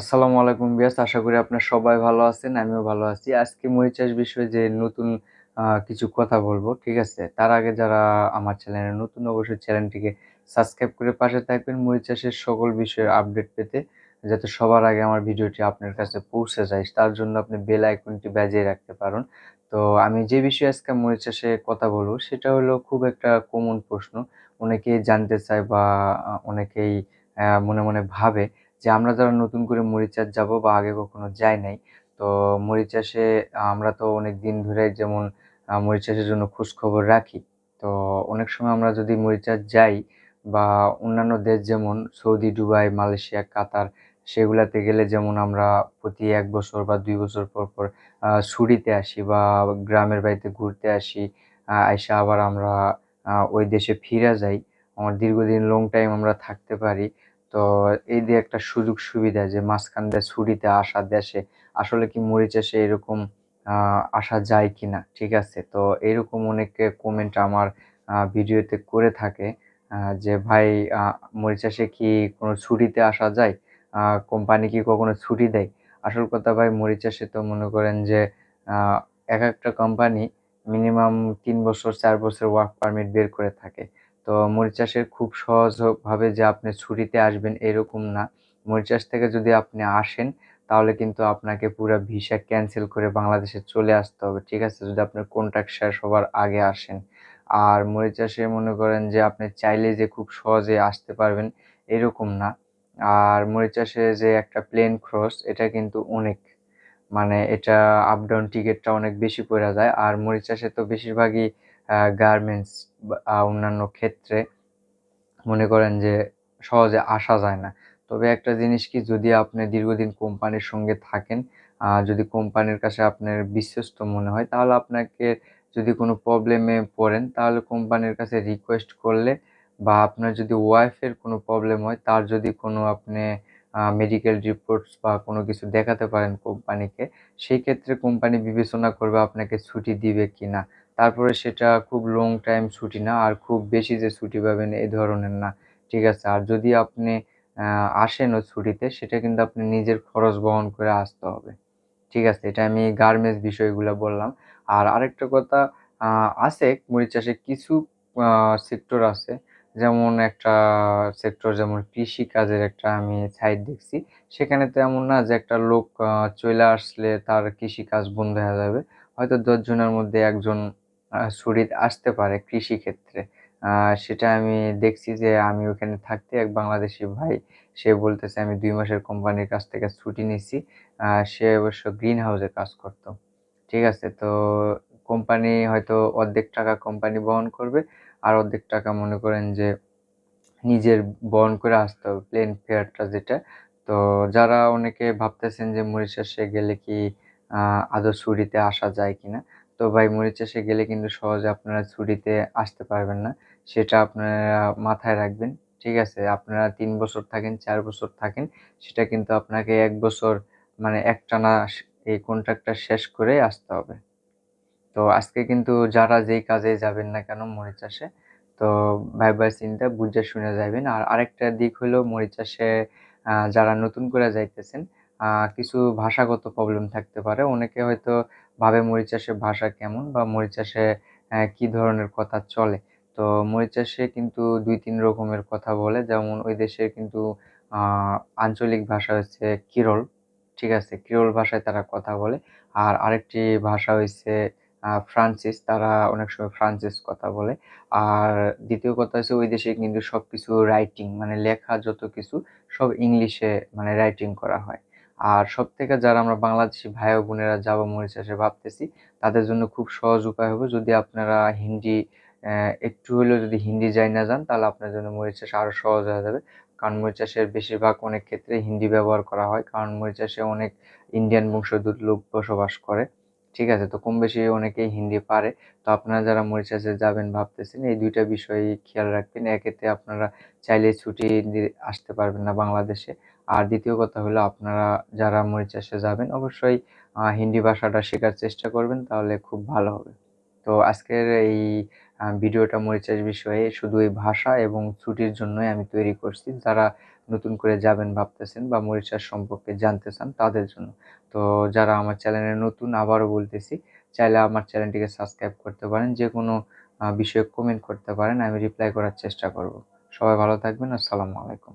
আসসালামু আলাইকুম বিয়াস আশা করি আপনার সবাই ভালো আছেন, আমিও ভালো আছি। আজকে মরিচ চাষ বিষয়ে যে নতুন কিছু কথা বলব, ঠিক আছে? তার আগে যারা আমার চ্যানেলে নতুন, অবশ্যই চ্যানেলটিকে সাবস্ক্রাইব করে পাশে থাকবেন মরিচ চাষের সকল বিষয়ের আপডেট পেতে, যাতে সবার আগে আমার ভিডিওটি আপনার কাছে পৌঁছে যায়। তার জন্য আপনি বেল আইকনটি বাজিয়ে রাখতে পারেন। তো আমি যে বিষয়ে আজকে মরিচ চাষে কথা বলব, সেটা হলো খুব একটা কমন প্রশ্ন। অনেকেই জানতে চায় বা, অনেকেই মনে মনে ভাবে। যে আমরা যারা নতুন করে মরিচ চাষ যাব বা আগে কখনো যাই নাই তো মরিচ চাষে আমরা তো অনেক দিন ধরে যেমন আহ, মরিচ চাষের জন্য খোঁজ খবর রাখি। তো অনেক সময় আমরা যদি মরিচ চাষ যাই বা অন্যান্য দেশ যেমন সৌদি দুবাই মালয়েশিয়া কাতার সেগুলাতে গেলে যেমন আমরা প্রতি এক বছর বা দুই বছর পর পর ছুটিতে আসি বা গ্রামের বাড়িতে ঘুরতে আসি আইসা আবার আমরা ওই দেশে ফিরে যাই। আমার দীর্ঘদিন লং টাইম আমরা থাকতে পারি। তো এই দিয়ে একটা সুযোগ সুবিধা যে মাঝখান দিয়ে ছুটিতে আসা দেশে আসলে কি মরিচ চাষে এরকম আসা যায় কি না ঠিক আছে? তো এরকম অনেকে কমেন্ট আমার ভিডিওতে করে থাকে যে ভাই মরিচ চাষে কি কোনো ছুটিতে আসা যায়? কোম্পানি কি কখনো ছুটি দেয়? আসল কথা ভাই, মরিচ চাষে তো মনে করেন যে এক একটা কোম্পানি মিনিমাম তিন বছর, চার বছর ওয়ার্ক পারমিট বের করে থাকে। তো মরিচ চাষের খুব সহজভাবে যে আপনি ছুটিতে আসবেন এরকম না। মরিচ চাষ থেকে যদি আপনি আসেন, তাহলে কিন্তু আপনাকে পুরো ভিসা ক্যান্সেল করে বাংলাদেশে চলে আসতে হবে, ঠিক আছে? যদি আপনার কন্ট্রাক্ট শেষ হবার আগে আসেন। আর মরিচ চাষে মনে করেন যে আপনি চাইলে যে খুব সহজে আসতে পারবেন এরকম না। আর মরিচ চাষে যে একটা প্লেন ক্রস এটা কিন্তু অনেক। মানে এটা আপ ডাউন টিকিটটা অনেক বেশি পড়ে যায়। আর মরিচ চাষে তো বেশিরভাগই গার্মেন্টস বা অন্যান্য ক্ষেত্রে মনে করেন যে সহজে আসা যায় না। তবে একটা জিনিস কি, যদি আপনি দীর্ঘদিন কোম্পানির সঙ্গে থাকেন যদি কোম্পানির কাছে আপনার বিশ্বস্ত মনে হয়, তাহলে আপনাকে যদি কোনো প্রবলেমে পড়েন, তাহলে কোম্পানির কাছে রিকোয়েস্ট করলে বা আপনার যদি ওয়াইফের কোনো প্রবলেম হয়, তার যদি কোনো আপনি মেডিকেল রিপোর্টস বা কোনো কিছু দেখাতে পারেন কোম্পানিকে, সেই ক্ষেত্রে কোম্পানি বিবেচনা করবে আপনাকে ছুটি দিবে কি না তারপরে সেটা খুব লং টাইম ছুটি না আর খুব বেশি যে ছুটি পাবেন এই ধরনের না ঠিক আছে? আর যদি আপনি আহ, আসেনও ছুটিতে সেটা কিন্তু আপনি নিজের খরচ বহন করে আসতে হবে ঠিক আছে? এটা আমি গার্মেন্টস বিষয়গুলো বললাম। আর আরেকটা কথা আছে মরিচ চাষে কিছু সেক্টর আছে যেমন একটা সেক্টর যেমন কৃষি কাজের একটা আমি সাইড দেখছি সেখানে তো এমন না যে একটা লোক চলে আসলে তার কৃষি কাজ বন্ধ হয়ে যাবে। হয়তো দশ জনের মধ্যে একজন ছুটিতে আসতে পারে কৃষি ক্ষেত্রে। সেটা আমি দেখছি যে আমি ওখানে থাকতে এক বাংলাদেশি ভাই, সে বলতেছে, আমি দুই মাসের কোম্পানির কাছ থেকে ছুটি নিছি। সে অবশ্য গ্রিন হাউসে কাজ করতো। ঠিক আছে, তো কোম্পানি হয়তো অর্ধেক টাকা কোম্পানি বহন করবে, আর অর্ধেক টাকা মনে করেন যে নিজের বহন করে আসতে হবে প্লেন ফেয়ারটা যেটা। তো যারা অনেকে ভাবতেছেন যে মরিশাসে গেলে কি আদৌ ছুটিতে আসা যায় কিনা তো ভাই মরিচ চাষে গেলে কিন্তু সহজে আপনারা ছুটিতে আসতে পারবেন না। সেটা আপনারা মাথায় রাখবেন, ঠিক আছে? আপনারা তিন বছর থাকেন, চার বছর থাকেন, সেটা কিন্তু আপনাকে এক বছর মানে একটানা এই কন্ট্রাক্টটা শেষ করে আসতে হবে। তো আজকে কিন্তু যারা যেই কাজে যাবেন না কেন মরিচ চাষে তো ভাই ভাই চিন্তা বুঝে শুনে যাবেন আর আরেকটা দিক হলো মরিচ চাষে যারা নতুন করে যাইতেছেন কিছু ভাষাগত প্রবলেম থাকতে পারে। অনেকে হয়তো ভাবে মরিচ চাষের ভাষা কেমন বা মরিচ চাষে কি ধরনের কথা চলে? তো মরিচ চাষে কিন্তু দুই তিন রকমের কথা বলে। যেমন ওই দেশের কিন্তু আঞ্চলিক ভাষা হচ্ছে কিরল, ঠিক আছে? ক্রিওল ভাষায় তারা কথা বলে। আর আরেকটি ভাষা হচ্ছে ফ্রান্সিস। তারা অনেক সময় ফ্রান্সিস কথা বলে। আর দ্বিতীয় কথা হচ্ছে ওই দেশে কিন্তু সব কিছু রাইটিং মানে লেখা যত কিছু, সব ইংলিশে মানে রাইটিং করা হয়। আর সব থেকে যারা আমরা বাংলাদেশি ভাই বোনেরা যাব মরিশাসে ভাবতেছি, তাদের জন্য খুব সহজ উপায় হবে যদি আপনারা হিন্দি একটু হলেও যদি হিন্দি যাই না যান, তাহলে আপনার জন্য মরিশাস আরও সহজ হয়ে যাবে। কারণ মরিচ চাষের বেশিরভাগ অনেক ক্ষেত্রে হিন্দি ব্যবহার করা হয়, কারণ মরিচ চাষে অনেক ইন্ডিয়ান বংশোদ্ভূত লোক বসবাস করে। ঠিক আছে, তো কম বেশি অনেকেই হিন্দি পারে। তো আপনারা যারা মরিচ চাষে যাবেন ভাবতেছেন, এই দুইটা বিষয় খেয়াল রাখবেন। এক্ষেত্রে আপনারা চাইলে ছুটি আসতে পারবেন না বাংলাদেশে। আর দ্বিতীয় কথা হলো আপনারা যারা মরিচ চাষে যাবেন, অবশ্যই হিন্দি ভাষাটা শেখার চেষ্টা করবেন, তাহলে খুব ভালো হবে। তো আজকের এই ভিডিওটা মরিচ চাষ বিষয়ে শুধু এই ভাষা এবং ছুটির জন্যই আমি তৈরি করছি। যারা নতুন করে যাবেন ভাবতেছেন বা মরিচ চাষ সম্পর্কে জানতে চান তাদের জন্য। তো যারা আমার চ্যানেলে নতুন আবারও বলতেছি, চাইলে আমার চ্যানেলটিকে সাবস্ক্রাইব করতে পারেন যে কোনো বিষয়ে কমেন্ট করতে পারেন, আমি রিপ্লাই করার চেষ্টা করব। সবাই ভালো থাকবেন, আসসালামু আলাইকুম।